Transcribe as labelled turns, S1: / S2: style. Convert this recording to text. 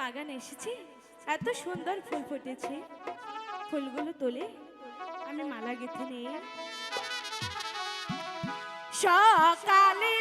S1: বাগান এসেছি। এত সুন্দর ফুল ফুটেছে। ফুলগুলো তোলে আমি মালা গেঁথে নিয়ে সকালে